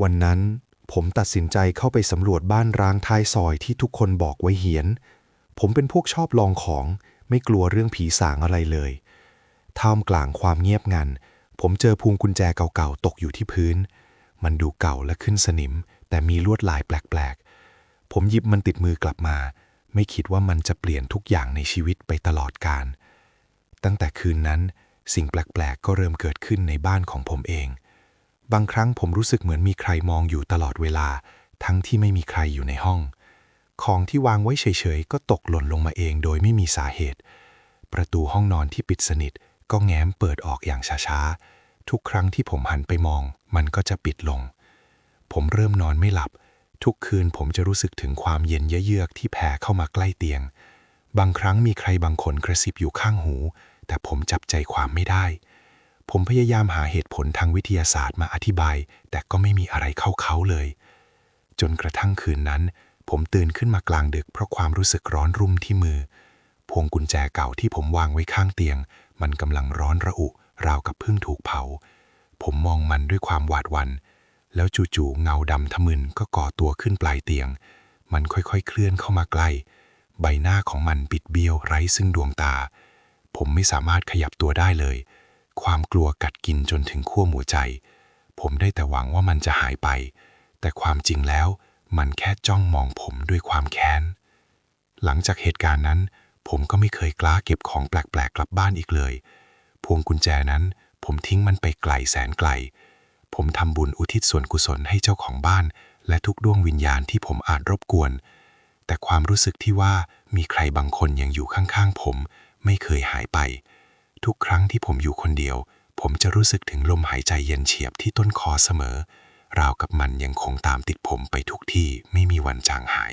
วันนั้นผมตัดสินใจเข้าไปสำรวจบ้านร้างท้ายซอยที่ทุกคนบอกไว้เหียน ผมเป็นพวกชอบลองของ ไม่กลัวเรื่องผีสางอะไรเลย ท่ามกลางความเงียบงัน ผมเจอพวงกุญแจเก่าๆ ตกอยู่ที่พื้น มันดูเก่าและขึ้นสนิม แต่มีลวดลายแปลกๆ ผมหยิบมันติดมือกลับมา ไม่คิดว่ามันจะเปลี่ยนทุกอย่างในชีวิตไปตลอดกาลตั้งแต่คืนนั้น สิ่งแปลกๆ ก็เริ่มเกิดขึ้นในบ้านของผมเอง บางครั้งผมรู้สึกเหมือนมีใครมองอยู่ตลอดเวลา ทั้งที่ไม่มีใครอยู่ในห้อง ของที่วางไว้เฉยๆ ก็ตกหล่นลงมาเองโดยไม่มีสาเหตุ ประตูห้องนอนที่ปิดสนิทก็แง้มเปิดออกอย่างช้าๆ ทุกครั้งที่ผมหันไปมอง มันก็จะปิดลง ผมเริ่มนอนไม่หลับ ทุกคืนผมจะรู้สึกถึงความเย็นเยือกที่แผ่เข้ามาใกล้เตียง บางครั้งมีใครบางคนกระซิบอยู่ข้างหู แต่ผมจับใจความไม่ได้ ผมพยายามหาเหตุผลทางวิทยาศาสตร์มาอธิบาย แต่ก็ไม่มีอะไรเข้าเขาเลย จนกระทั่งคืนนั้น ผมตื่นขึ้นมากลางดึกเพราะความรู้สึกร้อนรุ่มที่มือ พวงกุญแจเก่าที่ผมวางไว้ข้างเตียง มันกำลังร้อนระอุ ราวกับเพิ่งถูกเผา ผมมองมันด้วยความหวาดหวัน่นแล้วจู่ๆเงาดำทะมึนก็ก่อตัวขึ้นปลายเตียง มันค่อยๆเคลื่อนเข้ามาใกล้ ใบหน้าของมันปิดเบี้ยวไร้ซึ่งดวงตา ผมไม่สามารถขยับตัวได้เลย ความกลัวกัดกินจนถึงขั้วหัวใจ ผมได้แต่หวังว่ามันจะหายไป แต่ความจริงแล้วมันแค่จ้องมองผมด้วยความแค้น หลังจากเหตุการณ์นั้น ผมก็ไม่เคยกล้าเก็บของแปลกๆกลับบ้านอีกเลย พวงกุญแจนั้น ผมทิ้งมันไปไกลแสนไกล ผมทำบุญอุทิศส่วนกุศลให้เจ้าของบ้าน และทุกดวงวิญญาณที่ผมอาจรบกวน แต่ความรู้สึกที่ว่ามีใครบางคนยังอยู่ข้างๆผม ไม่เคยหายไป ทุกครั้งที่ผมอยู่คนเดียว ผมจะรู้สึกถึงลมหายใจเย็นเฉียบที่ต้นคอเสมอ ราวกับมันยังคงตามติดผมไปทุกที่ไม่มีวันจางหาย